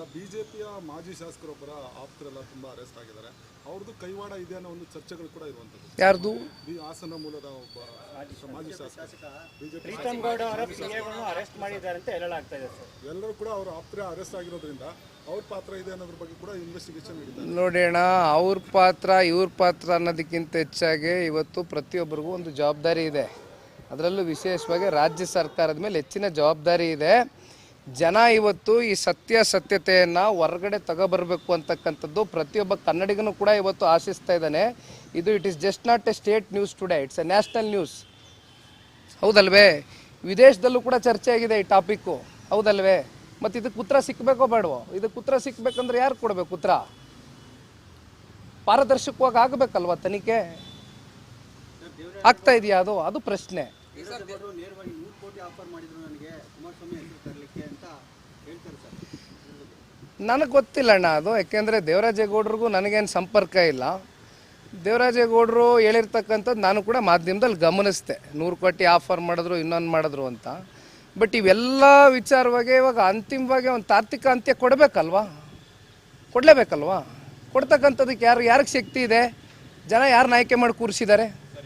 ಬಿಜೆಪಿಯ ಮಾಜಿ ಶಾಸಕರೊಬ್ಬರ ಆಪ್ತರೆಲ್ಲ ತುಂಬಾ ಅರೆಸ್ಟ್ ಆಗಿದ್ದಾರೆ. ಅವ್ರದ್ದು ಕೈವಾಡ ಇದೆ ಅನ್ನೋ ಒಂದು ಚರ್ಚೆಗಳು ಕೂಡ ಇರುವಂತದ್ದು. ಯಾರ್ದು? ಈ ಹಾಸನ ಮೂಲದ ಒಬ್ಬ ಮಾಜಿ ಶಾಸಕ. ಪ್ರೀತಮ್ ಗೌಡ ಅರೆಸ್ಟ್ ಮಾಡಿದ್ದಾರೆ ಅಂತ ಹೇಳಲಾಗ್ತಾ ಇದೆ ಸರ್. ಎಲ್ಲರೂ ಕೂಡ ಅವರ ಆಪ್ತರೆ ಅರೆಸ್ಟ್ ಆಗಿರೋದ್ರಿಂದ ಅವ್ರ ಪಾತ್ರ ಇದೆ ಅನ್ನೋದ್ರ ಬಗ್ಗೆ ಕೂಡ ಇನ್ವೆಸ್ಟಿಗೇಷನ್ ನಡೀತಾ ನೋಡಿ ಅಣ್ಣ ಅವ್ರ ಪಾತ್ರ ಇವ್ರ ಪಾತ್ರ ಅನ್ನೋದಕ್ಕಿಂತ ಹೆಚ್ಚಾಗಿ ಇವತ್ತು ಪ್ರತಿಯೊಬ್ಬರಿಗೂ ಒಂದು ಜವಾಬ್ದಾರಿ ಇದೆ. ಅದರಲ್ಲೂ ವಿಶೇಷವಾಗಿ ರಾಜ್ಯ ಸರ್ಕಾರದ ಮೇಲೆ ಹೆಚ್ಚಿನ ಜವಾಬ್ದಾರಿ ಇದೆ. ಜನ ಇವತ್ತು ಈ ಸತ್ಯ ಸತ್ಯತೆಯನ್ನು ಹೊರಗಡೆ ತಗೊಬರ್ಬೇಕು ಅಂತಕ್ಕಂಥದ್ದು ಪ್ರತಿಯೊಬ್ಬ ಕನ್ನಡಿಗನು ಕೂಡ ಇವತ್ತು ಆಶಿಸ್ತಾ ಇದ್ದಾನೆ. ಇದು it is just not a state news today it's a national news ಹೌದಲ್ವೇ? ವಿದೇಶದಲ್ಲೂ ಕೂಡ ಚರ್ಚೆ ಆಗಿದೆ ಈ ಟಾಪಿಕ್ಕು ಹೌದಲ್ವೇ? ಮತ್ತು ಇದಕ್ಕೆ ಉತ್ತರ ಸಿಕ್ಕಬೇಕೋ ಬೇಡವೋ? ಇದಕ್ಕೆ ಉತ್ತರ ಸಿಕ್ಕಬೇಕಂದ್ರೆ ಯಾರು ಕೊಡಬೇಕು ಉತ್ತರ? ಪಾರದರ್ಶಕವಾಗಿ ಆಗಬೇಕಲ್ವ ತನಿಖೆ? ಆಗ್ತಾ ಇದೆಯಾ ಅದು? ಅದು ಪ್ರಶ್ನೆ. ದೇವೇಗೌಡರು ನೇರವಾಗಿ ನೂರು ಕೋಟಿ ಆಫರ್ ಮಾಡಿದ್ರು ನನಗೆ ಕುಮಾರಸ್ವಾಮಿ ಹೆಸರು ತರಲಿಕ್ಕೆ ಅಂತ ಹೇಳ್ತಾರೆ ಸರ್. ನನಗೆ ಗೊತ್ತಿಲ್ಲ ಅಣ್ಣ ಅದು ಯಾಕೆಂದರೆ ದೇವರಾಜೇಗೌಡರಿಗೂ ನನಗೇನು ಸಂಪರ್ಕ ಇಲ್ಲ. ದೇವರಾಜೇಗೌಡರು ಹೇಳಿರ್ತಕ್ಕಂಥದ್ದು ನಾನು ಕೂಡ ಮಾಧ್ಯಮದಲ್ಲಿ ಗಮನಿಸಿದೆ. ನೂರು ಕೋಟಿ ಆಫರ್ ಮಾಡಿದ್ರು ಇನ್ನೊಂದು ಮಾಡಿದ್ರು ಅಂತ. ಬಟ್ ಇವೆಲ್ಲ ವಿಚಾರವಾಗಿ ಇವಾಗ ಅಂತಿಮವಾಗಿ ಒಂದು ತಾರ್ತಿಕ ಅಂತ್ಯ ಕೊಡಬೇಕಲ್ವಾ? ಕೊಡಲೇಬೇಕಲ್ವಾ? ಕೊಡ್ತಕ್ಕಂಥದ್ದಕ್ಕೆ ಯಾರು ಯಾರಿಗೆ ಶಕ್ತಿ ಇದೆ? ಜನ ಯಾರನ್ನ ಆಯ್ಕೆ ಮಾಡಿ ಕೂರಿಸಿದ್ದಾರೆ?